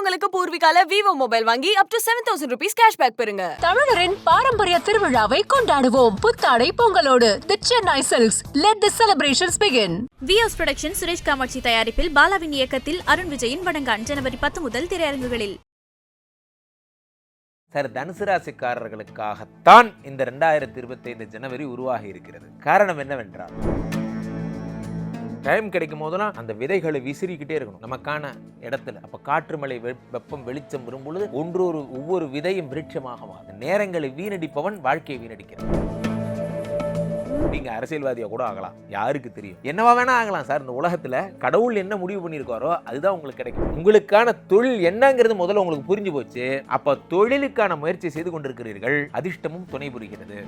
பொங்கலுக்கு பூர்விகால Vivo mobile வாங்கி up to seven thousand rupees cashback பெறுங்க. தமிழரின் பாரம்பரிய திருவிழாவை கொண்டாடுவோம். புத்தாடை பொங்கலோடு. The Chennai silks let the celebrations begin V House production Suresh Kamatchi தயாரிப்பில் பாலாவின் இயக்கத்தில் அருண் விஜயின் வடங்கான் ஜனவரி பத்து முதல் திரையரங்குகளில் சார் தனுசு ராசிக்காரர்களுக்காகத்தான் இந்த ரெண்டாயிரத்தி இருபத்தைந்து ஜனவரி உருவாகி இருக்கிறது. காரணம் என்னவென்றால் டைம் கிடைக்கும் போதெல்லாம் அந்த விதைகளை விசிறிக்கிட்டே இருக்கணும். நமக்கான இடத்துல. அப்ப காற்று மழை வெப்பம் வெளிச்சம் வரும் பொழுது ஒன்றொரு ஒவ்வொரு விதையும் விருட்சமாக மாறும். நேரங்களை வீணடிப்பவன் வாழ்க்கையை வீணடிக்கிறான். நீங்க அரசியல்வாதியா கூட ஆகலாம். யாருக்கு தெரியும்? என்னவா வேணா ஆகலாம் சார். இந்த உலகத்துல கடவுள் என்ன முடிவு பண்ணியிருக்காரோ அதுதான் உங்களுக்கு கிடைக்கும். உங்களுக்கான தொழில் என்னங்கிறது முதல்ல உங்களுக்கு புரிஞ்சு போச்சு. அப்ப தொழிலுக்கான முயற்சி செய்து கொண்டிருக்கிறீர்கள். அதிர்ஷ்டமும் துணை புரிகிறது.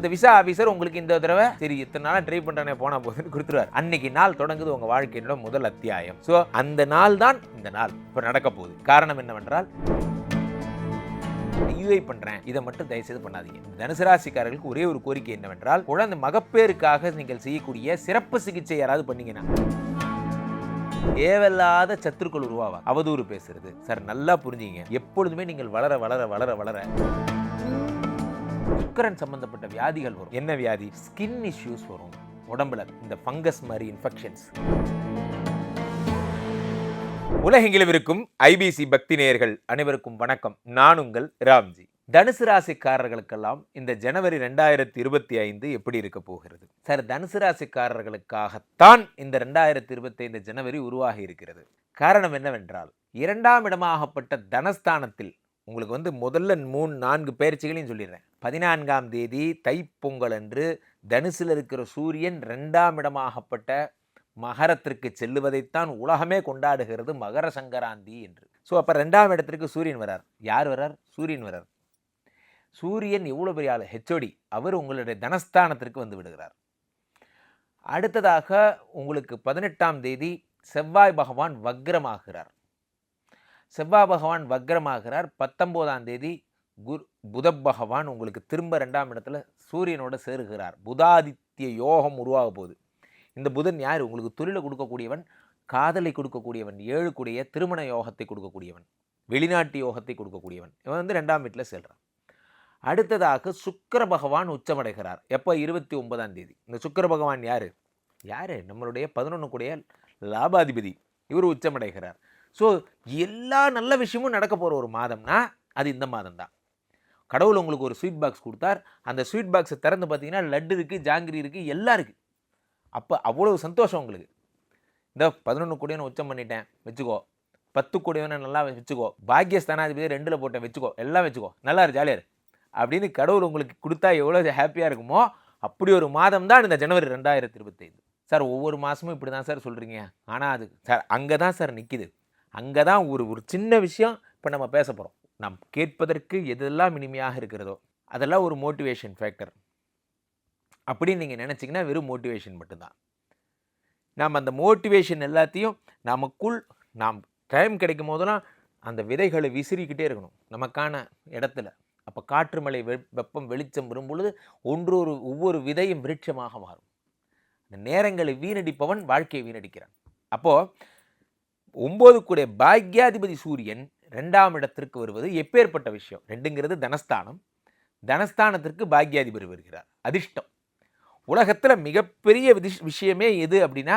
அந்த விசா ஆஃபீஸர் உங்களுக்கு இந்த தடவை சரி இத்தனை நாள் ட்ரை பண்றானே போனால் போதுன்னு கொடுத்துருவார். அன்னைக்கு நாள் தொடங்குது உங்கள் வாழ்க்கையினோட முதல் அத்தியாயம். ஸோ அந்த நாள் தான் இந்த நாள். இப்ப நடக்க போகுது. காரணம் என்னவென்றால் யூஐ பண்றேன். இதை மட்டும் தயவு செய்து பண்ணாதீங்க தனுசு ராசிக்காரர்களுக்கு ஒரே ஒரு கோரிக்கை என்னவென்றால் குழந்தை மகப்பேறுக்காக நீங்கள் செய்யக்கூடிய சிறப்பு சிகிச்சை யாராவது பண்ணீங்கன்னா தேவையில்லாத சத்துருக்கள் உருவாவா அவதூறு பேசுறது. சார் நல்லா புரிஞ்சுங்க. எப்பொழுதுமே நீங்கள் வளர வளர வளர வளர சுக்கரன் சம்பந்தப்பட்ட வியாதிகள் வரும். என்ன வியாதி? ஸ்கின் இஷ்யூஸ் வரும். உடம்புல இந்த ஃபங்கஸ் மாதிரி இன்ஃபெக்ஷன்ஸ் உலகெங்கிலும் இருக்கும் ஐபிசி பக்தி நேயர்கள் அனைவருக்கும் வணக்கம். நான் உங்கள் ராம்ஜி. தனுசு ராசிக்காரர்களுக்கெல்லாம் இந்த ஜனவரி ரெண்டாயிரத்தி இருபத்தி ஐந்து எப்படி இருக்க போகிறது? சார் தனுசு ராசிக்காரர்களுக்காகத்தான் இந்த ரெண்டாயிரத்தி இருபத்தி ஐந்து ஜனவரி உருவாகி இருக்கிறது. காரணம் என்னவென்றால் இரண்டாம் இடமாகப்பட்ட தனஸ்தானத்தில் உங்களுக்கு வந்து முதல்ல மூணு நான்கு பயிற்சிகளையும் சொல்லிடுறேன். பதினான்காம் தேதி தைப்பொங்கல் அன்று தனுசில் இருக்கிற சூரியன் ரெண்டாம் இடமாகப்பட்ட மகரத்திற்கு செல்லுவதைத்தான் உலகமே கொண்டாடுகிறது மகர சங்கராந்தி என்று. ஸோ அப்போ ரெண்டாம் இடத்திற்கு சூரியன் வரார். யார் வரார்? சூரியன் வரார். சூரியன் எவ்வளோ பெரிய ஆள்? ஹெச்ஓடி அவர் உங்களுடைய தனஸ்தானத்திற்கு வந்து விடுகிறார். அடுத்ததாக உங்களுக்கு பதினெட்டாம் தேதி செவ்வாய் பகவான் வக்ரமாகிறார். செவ்வாய் பகவான் வக்ரமாகிறார். பத்தொம்போதாம் தேதி குரு புத பகவான் உங்களுக்கு திரும்ப ரெண்டாம் இடத்துல சூரியனோட சேருகிறார். புதாதித்ய யோகம் உருவாக போகுது. இந்த புதன் யார்? உங்களுக்கு தொழிலை கொடுக்கக்கூடியவன் காதலை கொடுக்கக்கூடியவன் ஏழுக்குடைய திருமண யோகத்தை கொடுக்கக்கூடியவன் வெளிநாட்டு யோகத்தை கொடுக்கக்கூடியவன். இவன் வந்து ரெண்டாம் வீட்டில் செல்கிறான் அடுத்ததாக சுக்கர பகவான் உச்சமடைகிறார். எப்போ? இருபத்தி ஒன்பதாம் தேதி. இந்த சுக்கிர பகவான் யார்? யார்? நம்மளுடைய பதினொன்று கூடிய லாபாதிபதி. இவர் உச்சமடைகிறார். ஸோ எல்லா நல்ல விஷயமும் நடக்க போகிற ஒரு மாதம்னா அது இந்த மாதம் தான் கடவுள் உங்களுக்கு ஒரு ஸ்வீட் பாக்ஸ் கொடுத்தார். அந்த ஸ்வீட் பாக்ஸை திறந்து பார்த்தீங்கன்னா லட்டு இருக்குது ஜாங்கிரி இருக்குது எல்லாம் இருக்குது அப்போ அவ்வளோ சந்தோஷம் உங்களுக்கு. இந்த பதினொன்று கோடியை உச்சம் பண்ணிட்டேன் வச்சுக்கோ. பத்து கோடியவனை நல்லா வச்சுக்கோ. பாக்கியஸ்தானாதிபதி ரெண்டில் போட்டேன் வச்சுக்கோ. எல்லாம் வச்சுக்கோ. நல்லா இரு ஜாலியாக அப்படின்னு கடவுள் உங்களுக்கு கொடுத்தா எவ்வளோ ஹாப்பியாக இருக்குமோ அப்படி ஒரு மாதம் தான் இந்த ஜனவரி ரெண்டாயிரத்தி இருபத்தைந்து. சார் ஒவ்வொரு மாதமும் இப்படி தான் சார் சொல்கிறீங்க ஆனால் அது சார் அங்கே தான் சார் நிற்கிது அங்கே தான் ஒரு ஒரு சின்ன விஷயம் இப்போ நம்ம பேச போகிறோம். நாம் கேட்பதற்கு எதெல்லாம் இனிமையாக இருக்கிறதோ அதெல்லாம் ஒரு மோட்டிவேஷன் ஃபேக்டர் அப்படின்னு நீங்கள் நினச்சிங்கன்னா வெறும் மோட்டிவேஷன் மட்டும்தான். நாம் அந்த மோட்டிவேஷன் எல்லாத்தையும் நமக்குள் நாம் டைம் கிடைக்கும் போதெல்லாம் அந்த விதைகளை விசிறிக்கிட்டே இருக்கணும். நமக்கான இடத்துல. அப்போ காற்று மழை வெப்பம் வெளிச்சம் வரும் பொழுது ஒன்றொரு ஒவ்வொரு விதையும் விருட்சமாக மாறும். அந்த நேரங்களை வீணடிப்பவன் வாழ்க்கையை வீணடிக்கிறான். அப்போது ஒம்பது கூடிய பாக்யாதிபதி சூரியன் ரெண்டாம் இடத்திற்கு வருவது எப்பேற்பட்ட விஷயம்? ரெண்டுங்கிறது தனஸ்தானம். தனஸ்தானத்திற்கு பாக்யாதிபதி வருகிறார். அதிர்ஷ்டம். உலகத்தில் மிகப்பெரிய விதிஷ் விஷயமே எது அப்படின்னா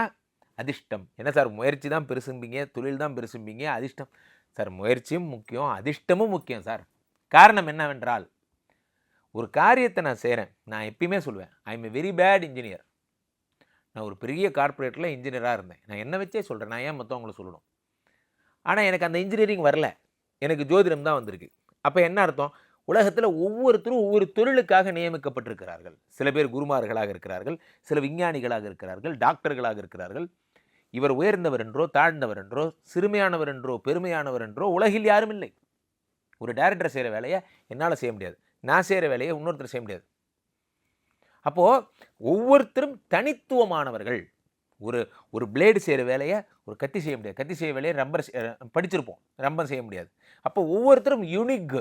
அதிர்ஷ்டம். என்ன சார் முயற்சி தான் பெருசும்பீங்க தொழில் தான் பெருசும்பீங்க அதிர்ஷ்டம். சார் முயற்சியும் முக்கியம் அதிர்ஷ்டமும் முக்கியம் சார். காரணம் என்னவென்றால் ஒரு காரியத்தை நான் செய்கிறேன் நான் எப்பயுமே சொல்லுவேன் I am a very bad engineer நான் ஒரு பெரிய கார்ப்பரேட்டில் இன்ஜினியராக இருந்தேன். நான் என்ன வச்சே சொல்கிறேன் நான் ஏன் மற்றவங்களை சொல்லணும்? ஆனால் எனக்கு அந்த இன்ஜினியரிங் வரல. எனக்கு ஜோதிடம் தான் வந்திருக்கு. அப்போ என்ன அர்த்தம்? உலகத்தில் ஒவ்வொருத்தரும் ஒவ்வொரு தொழிலுக்காக நியமிக்கப்பட்டிருக்கிறார்கள். சில பேர் குருமார்களாக இருக்கிறார்கள். சில விஞ்ஞானிகளாக இருக்கிறார்கள். டாக்டர்களாக இருக்கிறார்கள். இவர் உயர்ந்தவர் என்றோ தாழ்ந்தவர் என்றோ சிறுமையானவர் என்றோ பெருமையானவர் என்றோ உலகில் யாரும் இல்லை. ஒரு டேரக்டர் செய்கிற வேலையை என்னால் செய்ய முடியாது. நான் செய்கிற வேலையை இன்னொருத்தர் செய்ய முடியாது. அப்போது ஒவ்வொருத்தரும் தனித்துவமானவர்கள். ஒரு ஒரு பிளேடு செய்கிற வேலையை ஒரு கத்தி செய்ய முடியாது. கத்தி செய்ய வேலையை ரப்பர் படிச்சிருப்போம். ரம்பம் செய்ய முடியாது. அப்போ ஒவ்வொருத்தரும் யூனிக்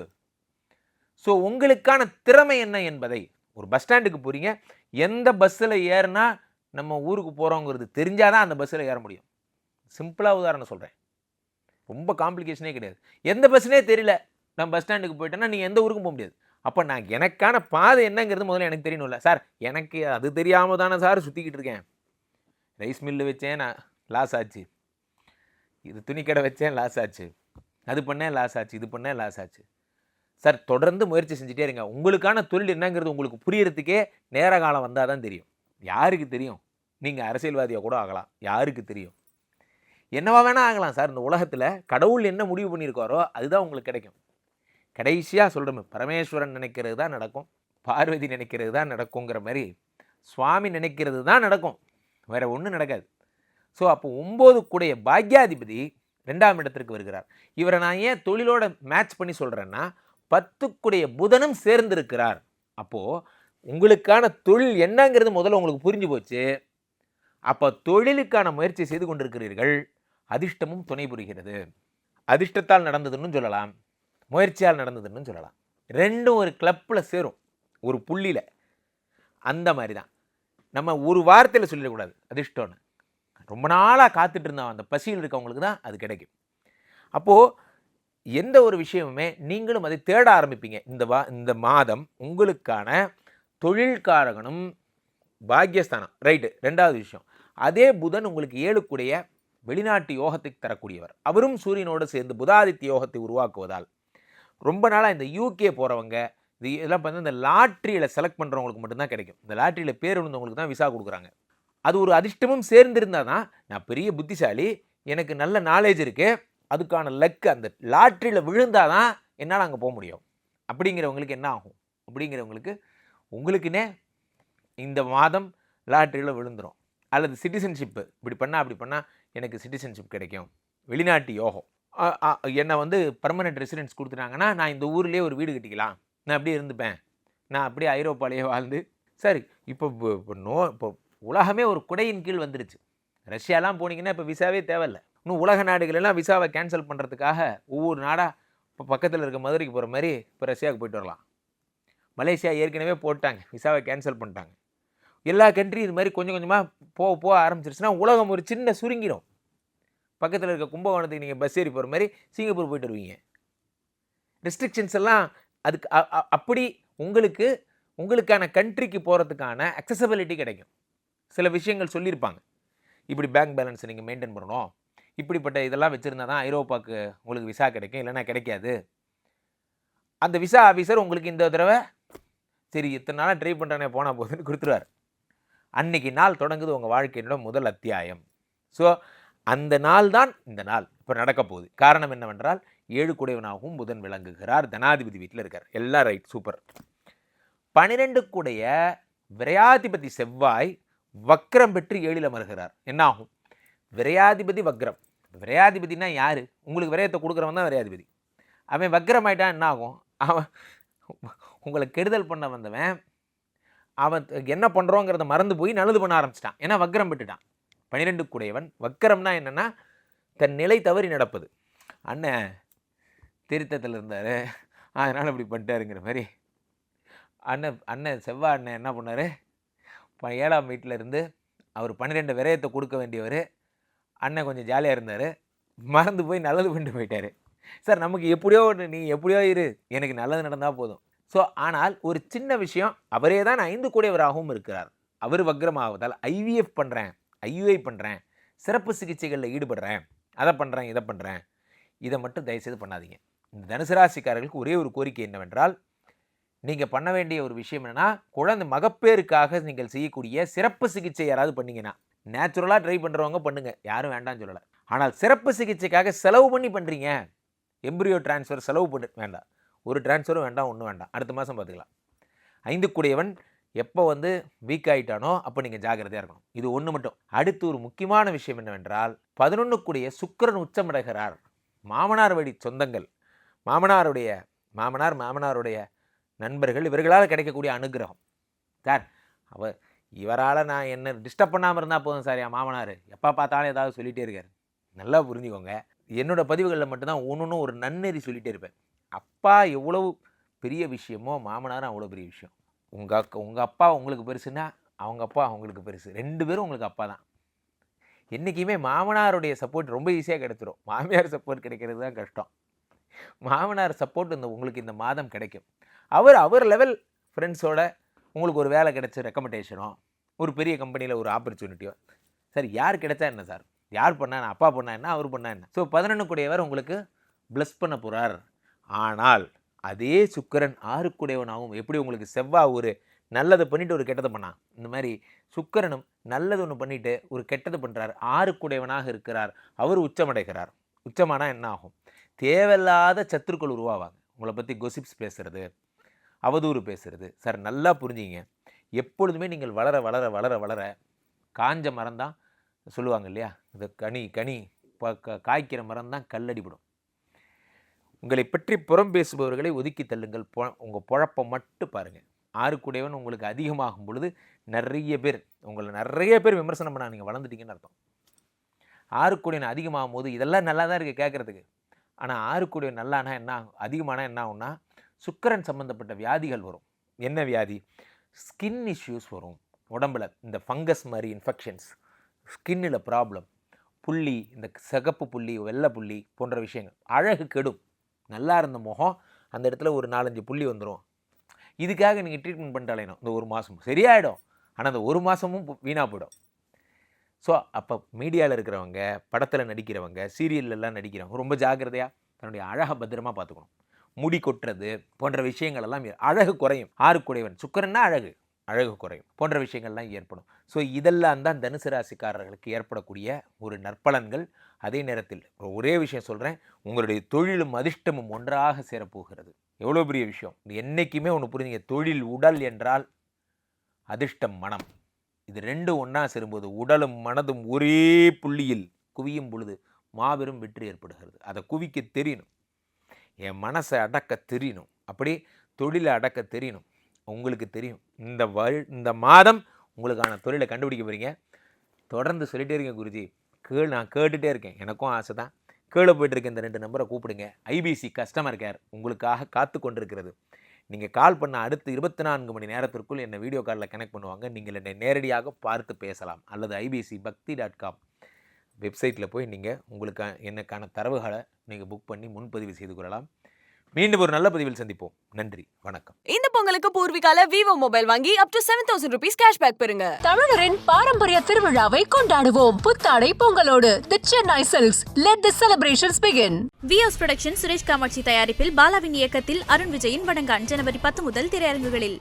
ஸோ உங்களுக்கான திறமை என்ன என்பதை ஒரு பஸ் ஸ்டாண்டுக்கு போகிறீங்க எந்த பஸ்ஸில் ஏறினா நம்ம ஊருக்கு போகிறோங்கிறது தெரிஞ்சால் தான் அந்த பஸ்ஸில் ஏற முடியும். சிம்பிளாக உதாரணம் சொல்கிறேன் ரொம்ப காம்ப்ளிகேஷனே கிடையாது. எந்த பஸ்ஸுனே தெரியல. நம்ம பஸ் ஸ்டாண்டுக்கு போயிட்டோன்னா நீங்கள் எந்த ஊருக்கும் போக முடியாது. அப்போ நான் எனக்கான பாதை என்னங்கிறது முதல்ல எனக்கு தெரியணும்ல. சார் எனக்கு அது தெரியாமல் தானே சார் சுற்றிக்கிட்டு இருக்கேன். ரைஸ் மில்லு வச்சேன் நான் லாஸ் ஆச்சு. இது துணிக்கடை வச்சேன் லாஸ் ஆச்சு. அது பண்ணேன் லாஸ் ஆச்சு. இது பண்ணேன் லாஸ் ஆச்சு. சார் தொடர்ந்து முயற்சி செஞ்சுட்டே இருங்க. உங்களுக்கான தொழில் என்னங்கிறது உங்களுக்கு புரியறதுக்கே நேர காலம் வந்தால் தான் தெரியும். யாருக்கு தெரியும்? நீங்கள் அரசியல்வாதியாக கூட ஆகலாம். யாருக்கு தெரியும்? என்னவா வேணால் ஆகலாம் சார். இந்த உலகத்தில் கடவுள் என்ன முடிவு பண்ணியிருக்காரோ அதுதான் உங்களுக்கு கிடைக்கும். கடைசியாக சொல்கிறோம் பரமேஸ்வரன் நினைக்கிறது தான் நடக்கும் பார்வதி நினைக்கிறது தான் நடக்குங்கிற மாதிரி சுவாமி நினைக்கிறது தான் நடக்கும் வேறு ஒன்றும் நடக்காது. ஸோ அப்போ ஒம்பது கூடைய பாக்யாதிபதி ரெண்டாம் இடத்திற்கு வருகிறார். இவரை நான் ஏன் தொழிலோட மேட்ச் பண்ணி சொல்கிறேன்னா பத்துக்குடைய புதனும் சேர்ந்திருக்கிறார். அப்போது உங்களுக்கான தொழில் என்னங்கிறது முதல்ல உங்களுக்கு புரிஞ்சு போச்சு. அப்போ தொழிலுக்கான முயற்சி செய்து கொண்டிருக்கிறீர்கள் அதிர்ஷ்டமும் துணை புரிகிறது. அதிர்ஷ்டத்தால் நடந்ததுன்னு சொல்லலாம். முயற்சியால் நடந்ததுன்னு சொல்லலாம். ரெண்டும் ஒரு கிளப்பில் சேரும். ஒரு புள்ளியில். அந்த மாதிரி தான் நம்ம ஒரு வார்த்தையில் சொல்லிடக்கூடாது. அதிர்ஷ்டம்னு. ரொம்ப நாளாக காத்துட்டு இருந்தோம் அந்த பசியில் இருக்கவங்களுக்கு தான் அது கிடைக்கும். அப்போது எந்த ஒரு விஷயமுமே நீங்களும் அதை தேட ஆரம்பிப்பீங்க. இந்த வா இந்த மாதம் உங்களுக்கான தொழில்காரகனும் பாக்யஸ்தானம் ரைட்டு. ரெண்டாவது விஷயம். அதே புதன் உங்களுக்கு ஏழுக்குடைய வெளிநாட்டு யோகத்தை தரக்கூடியவர். அவரும் சூரியனோடு சேர்ந்து புதாதித்ய யோகத்தை உருவாக்குவதால். ரொம்ப நாளாக இந்த யூகே போகிறவங்க இது இதெல்லாம் பார்த்தா இந்த லாட்ரியில் செலக்ட் பண்ணுறவங்களுக்கு மட்டும்தான் கிடைக்கும். இந்த லாட்ரியில் பேர் விழுந்தவங்களுக்கு தான் விசா கொடுக்குறாங்க. அது ஒரு அதிர்ஷ்டமும் சேர்ந்திருந்தால் தான் நான் பெரிய புத்திசாலி எனக்கு நல்ல நாலேஜ் இருக்குது அதுக்கான லக்கு அந்த லாட்ரியில் விழுந்தால் தான் என்னால் அங்கே போக முடியும். அப்படிங்கிறவங்களுக்கு என்ன ஆகும்? அப்படிங்கிறவங்களுக்கு உங்களுக்குன்னே இந்த மாதம் லாட்ரியில் விழுந்துடும் அல்லது சிட்டிசன்ஷிப்பு இப்படி பண்ணால் அப்படி பண்ணால் எனக்கு சிட்டிசன்ஷிப் கிடைக்கும். வெளிநாட்டு யோகம். என்னை வந்து பர்மனெண்ட் ரெசிடென்ஸ் கொடுத்துட்டாங்கன்னா நான் இந்த ஊர்லேயே ஒரு வீடு கட்டிக்கலாம். நான் அப்படியே இருந்துப்பேன். நான் அப்படியே ஐரோப்பாலேயே வாழ்ந்து சரி இப்போ இப்போ- நோ இப்போ உலகமே ஒரு குடையின் கீழ் வந்துருச்சு. ரஷ்யாலாம் போனீங்கன்னா இப்போ விசாவே தேவையில்லை. இன்னும் உலக நாடுகளெல்லாம் விசாவை கேன்சல் பண்ணுறதுக்காக ஒவ்வொரு நாடாக இப்போ பக்கத்தில் இருக்க மதுரைக்கு போகிற மாதிரி இப்போ ரஷ்யாவுக்கு போயிட்டு வரலாம். மலேசியா ஏற்கனவே போட்டாங்க. விசாவை கேன்சல் பண்ணிட்டாங்க. எல்லா கண்ட்ரியும் இது மாதிரி கொஞ்சம் கொஞ்சமாக போக போக ஆரம்பிச்சிருச்சுன்னா உலகம் ஒரு சின்ன சுருங்கிடும் பக்கத்தில் இருக்க கும்பகோணத்துக்கு நீங்கள் பஸ் ஏறி போகிற மாதிரி சிங்கப்பூர் போயிட்டு வருவீங்க. ரெஸ்ட்ரிக்ஷன்ஸ் எல்லாம் அதுக்கு அ- அப்படி உங்களுக்கு உங்களுக்கான கண்ட்ரிக்கு போகிறதுக்கான அக்சசபிலிட்டி கிடைக்கும். சில விஷயங்கள் சொல்லியிருப்பாங்க. இப்படி பேங்க் பேலன்ஸை நீங்கள் மெயின்டைன் பண்ணணும். இப்படிப்பட்ட இதெல்லாம் வச்சுருந்தா தான் ஐரோப்பாவுக்கு உங்களுக்கு விசா கிடைக்கும். இல்லைன்னா கிடைக்காது. அந்த விசா ஆஃபீஸர் உங்களுக்கு இந்த தடவை சரி இத்தனை நாளாக ட்ரை பண்ணுறேனே போனால் போதுன்னு கொடுத்துருவார். அன்னைக்கு நாள் தொடங்குது உங்கள் வாழ்க்கையினோட முதல் அத்தியாயம். ஸோ அந்த நாள் தான் இந்த நாள். இப்போ நடக்க போகுது. காரணம் என்னவென்றால் ஏழு குடையவனாகவும் புதன் விளங்குகிறார். தனாதிபதி வீட்டில் இருக்கார். எல்லாம் ரைட் சூப்பர் பனிரெண்டு கூடைய விரையாதிபதி செவ்வாய் வக்ரம் பெற்று ஏழில் அமர்கிறார். என்ன ஆகும் விரையாதிபதி வக்ரம். விரையாதிபதினா யார்? உங்களுக்கு விரயத்தை கொடுக்குறவன் தான் விரையாதிபதி. அவன் வக்ரம் ஆயிட்டான் என்ன ஆகும் அவன் உங்களை கெடுதல் பண்ண வந்தவன் அவன் என்ன பண்ணுறோங்கிறத மறந்து போய் நல்லது பண்ண ஆரம்பிச்சிட்டான். ஏன்னா வக்ரம் பெற்றுட்டான். பனிரெண்டு கூடையவன் வக்கரம்னா என்னென்னா தன் நிலை தவறி நடப்பது. அண்ணன் திருத்தத்தில் இருந்தார். அதனால் இப்படி பண்ணிட்டாருங்கிற மாதிரி. அண்ணன் அண்ணன் செவ்வாய் அண்ணன் என்ன பண்ணார்? ப- ஏழாம் வீட்டில் இருந்து அவர் பன்னிரெண்டு விரயத்தை கொடுக்க வேண்டியவர். அண்ணன் கொஞ்சம் ஜாலியாக இருந்தார். மறந்து போய் நல்லது பண்ணிட்டு போயிட்டாரு. சார் நமக்கு எப்படியோ ஒன்று நீ எப்படியோ இரு. எனக்கு நல்லது நடந்தால் போதும். ஸோ ஆனால் ஒரு சின்ன விஷயம் அவரே தான் ஐந்து கூடையவராகவும் இருக்கிறார். அவர் வக்ரமாவதால் ஐவிஎஃப் பண்ணுறேன் ஐயுஐ பண்ணுறேன் சிறப்பு சிகிச்சைகளில் ஈடுபடுறேன். அதை பண்ணுறேன் இதை பண்ணுறேன் இதை மட்டும் தயவுசெய்து பண்ணாதீங்க. இந்த தனுசு ராசிக்காரர்களுக்கு ஒரே ஒரு கோரிக்கை என்னவென்றால் நீங்கள் பண்ண வேண்டிய ஒரு விஷயம் என்னென்னா குழந்தை மகப்பேறுக்காக நீங்கள் செய்யக்கூடிய சிறப்பு சிகிச்சை யாராவது பண்ணிங்கன்னா நேச்சுரலாக ட்ரை பண்ணுறவங்க பண்ணுங்கள் யாரும் வேண்டாம்னு சொல்லலை. ஆனால் சிறப்பு சிகிச்சைக்காக செலவு பண்ணி பண்ணுறீங்க எம்ப்ரியோ ட்ரான்ஸ்ஃபர் செலவு பண்ண வேண்டாம். ஒரு ட்ரான்ஸ்ஃபரும் வேண்டாம் ஒன்றும் வேண்டாம். அடுத்த மாதம் பார்த்துக்கலாம் ஐந்து கூடியவன் எப்போ வந்து வீக் ஆயிட்டானோ அப்போ நீங்கள் ஜாக்கிரதையாக இருக்கணும். இது ஒன்று மட்டும். அடுத்து ஒரு முக்கியமான விஷயம் என்னவென்றால் பதினொன்றுக்குடைய சுக்கரன் உச்சமடைகிறார். மாமனார் வழி சொந்தங்கள். மாமனாருடைய மாமனார் மாமனாருடைய நண்பர்கள் இவர்களால் கிடைக்கக்கூடிய அனுகிரகம். சார் அவ இவரால் நான் என்ன டிஸ்டர்ப் பண்ணாமல் இருந்தால் போதும் சார் என் மாமனார். எப்போ பார்த்தாலும் ஏதாவது சொல்லிகிட்டே இருக்கார். நல்லா புரிஞ்சுக்கோங்க. என்னோட பதிவுகளில் மட்டும்தான் ஒன்று ஒரு நன்னெறி சொல்லிகிட்டே இருப்பேன். அப்பா எவ்வளவு பெரிய விஷயமோ மாமனாரும் அவ்வளோ பெரிய விஷயம். உங்கள் அக்கா உங்கள் அப்பா உங்களுக்கு பெருசுன்னா அவங்க அப்பா அவங்களுக்கு பெருசு. ரெண்டு பேரும் உங்களுக்கு அப்பா தான். என்றைக்குமே மாமனாருடைய சப்போர்ட் ரொம்ப ஈஸியாக கிடைச்சிரும். மாமியார் சப்போர்ட் கிடைக்கிறது தான் கஷ்டம். மாமனார் சப்போர்ட் இந்த உங்களுக்கு இந்த மாதம் கிடைக்கும். அவர் அவர் லெவல் ஃப்ரெண்ட்ஸோட உங்களுக்கு ஒரு வேலை கிடைச்ச ரெக்கமெண்டேஷனோ ஒரு பெரிய கம்பெனியில் ஒரு ஆப்பர்ச்சுனிட்டியோ சார் யார் கிடைச்சா என்ன சார்? யார் பண்ணா அப்பா பண்ணா என்ன? அவர் பண்ணா என்ன? ஸோ பதினொன்று கூடியவர் உங்களுக்கு ப்ளஸ் பண்ண போகிறார் ஆனால் அதே சுக்கரன் ஆறுக்குடையவனாகவும் எப்படி உங்களுக்கு செவ்வாய் ஒரு நல்லதை பண்ணிட்டு ஒரு கெட்டதை பண்ணான்? இந்த மாதிரி சுக்கரனும் நல்லது ஒன்று பண்ணிட்டு ஒரு கெட்டது பண்ணுறார் ஆறுக்குடையவனாக இருக்கிறார். அவர் உச்சமடைகிறார். உச்சமானா என்ன ஆகும்? தேவையில்லாத சத்துருக்கள் உருவாவாங்க. உங்களை பற்றி கொசிப்ஸ் பேசுகிறது அவதூறு பேசுகிறது சார் நல்லா புரிஞ்சிங்க. எப்பொழுதுமே நீங்கள் வளர வளர வளர வளர காஞ்ச மரம் தான் சொல்லுவாங்க இல்லையா? இந்த கனி கனி க- காய்க்கிற மரம் தான் கல்லடிபடும். உங்களை பற்றி புறம் பேசுபவர்களை ஒதுக்கி தள்ளுங்கள். பொ உங்கள் பொழப்பை மட்டும் பாருங்கள் ஆறுக்குடையவன் உங்களுக்கு அதிகமாகும் பொழுது நிறைய பேர் உங்களை நிறைய பேர் விமர்சனம் பண்ண நீங்கள் வளர்ந்துட்டீங்கன்னு அர்த்தம். ஆறுக்குடையவன் அதிகமாகும் போது இதெல்லாம் நல்லா தான் இருக்குது கேட்குறதுக்கு. ஆனால் ஆறுக்குடையவன் நல்லானா என்ன ஆகும் அதிகமானா என்ன ஆகும்னா சுக்கரன் சம்மந்தப்பட்ட வியாதிகள் வரும். என்ன வியாதி? ஸ்கின் இஷ்யூஸ் வரும். உடம்பில் இந்த ஃபங்கஸ் மாதிரி இன்ஃபெக்ஷன்ஸ் ஸ்கின்னில் ப்ராப்ளம் புள்ளி இந்த சிகப்பு புள்ளி வெள்ளை புள்ளி போன்ற விஷயங்கள் அழகு கெடும். நல்லா இருந்த முகம் அந்த இடத்துல ஒரு நாலஞ்சு புள்ளி வந்துடும் இதுக்காக நீங்கள் ட்ரீட்மெண்ட் பண்ணிட்டாலேனும் இந்த ஒரு மாதம் சரியாயிடும். ஆனால் அந்த ஒரு மாதமும் வீணாக போயிடும். ஸோ அப்போ மீடியாவில் இருக்கிறவங்க படத்தில் நடிக்கிறவங்க சீரியல்லலாம் நடிக்கிறவங்க ரொம்ப ஜாக்கிரதையாக தன்னுடைய அழகை பத்திரமா பார்த்துக்கணும். முடி கொட்டுறது போன்ற விஷயங்கள் எல்லாம் அழகு குறையும். ஆறுக்குடையவன். சுக்கரன்னா அழகு. அழகு குறையும் போன்ற விஷயங்கள்லாம் ஏற்படும். ஸோ இதெல்லாம் தான் தனுசு ராசிக்காரர்களுக்கு ஏற்படக்கூடிய ஒரு நற்பலன்கள். அதே நேரத்தில் ஒரே விஷயம் சொல்கிறேன் உங்களுடைய தொழிலும் அதிர்ஷ்டமும் ஒன்றாக சேரப்போகிறது. எவ்வளோ பெரிய விஷயம். என்றைக்குமே ஒன்று புரிஞ்சுங்க. தொழில் உடல் என்றால் அதிர்ஷ்டம் மனம். இது ரெண்டும் ஒன்றா சேரும்போது உடலும் மனதும் ஒரே புள்ளியில் குவியும் பொழுது மாபெரும் வெற்றி ஏற்படுகிறது. அதை குவிக்க தெரியணும். என் மனசை அடக்க தெரியணும். அப்படி தொழிலை அடக்க தெரியணும். உங்களுக்கு தெரியும். இந்த வரு இந்த மாதம் உங்களுக்கான தொழிலை கண்டுபிடிக்க போகிறீங்க தொடர்ந்து சொல்லிகிட்டே இருக்கேன் குருஜி. கேள் நான் கேட்டுகிட்டே இருக்கேன். எனக்கும் ஆசை தான். கீழே போயிட்டு இந்த ரெண்டு நம்பரை கூப்பிடுங்க. ஐபிசி கஸ்டமர் கேர் உங்களுக்காக காத்து கொண்டிருக்கிறது. நீங்கள் கால் பண்ண அடுத்த இருபத்தி நான்கு மணி நேரத்திற்குள் என்னை வீடியோ காலில் கனெக்ட் பண்ணுவாங்க. நீங்கள் என்னை நேரடியாக பார்த்து பேசலாம். அல்லது ஐபிசி பக்தி டாட் காம் வெப்சைட்டில் போய் நீங்கள் உங்களுக்கு எனக்கான தரவுகளை நீங்கள் புக் பண்ணி முன்பதிவு செய்து கொள்ளலாம். மீண்டும் ஒரு நல்ல பதிவில் சந்திப்போம். நன்றி. வணக்கம். இந்த பொங்கலுக்கு பூர்விகால விவோ மொபைல் வாங்கி up to seven thousand rupees cashback பெறுங்க. தமிழரின் பாரம்பரிய திருவிழாவை கொண்டாடுவோம். புத்தாடை பொங்கலோடு. The Chennai silks let the celebrations begin VS production Suresh Kamatchi தயாரிப்பில் பாலாவின் இயக்கத்தில் அருண் விஜயின் வடங்கான் ஜனவரி பத்து முதல் திரையரங்குகளில்.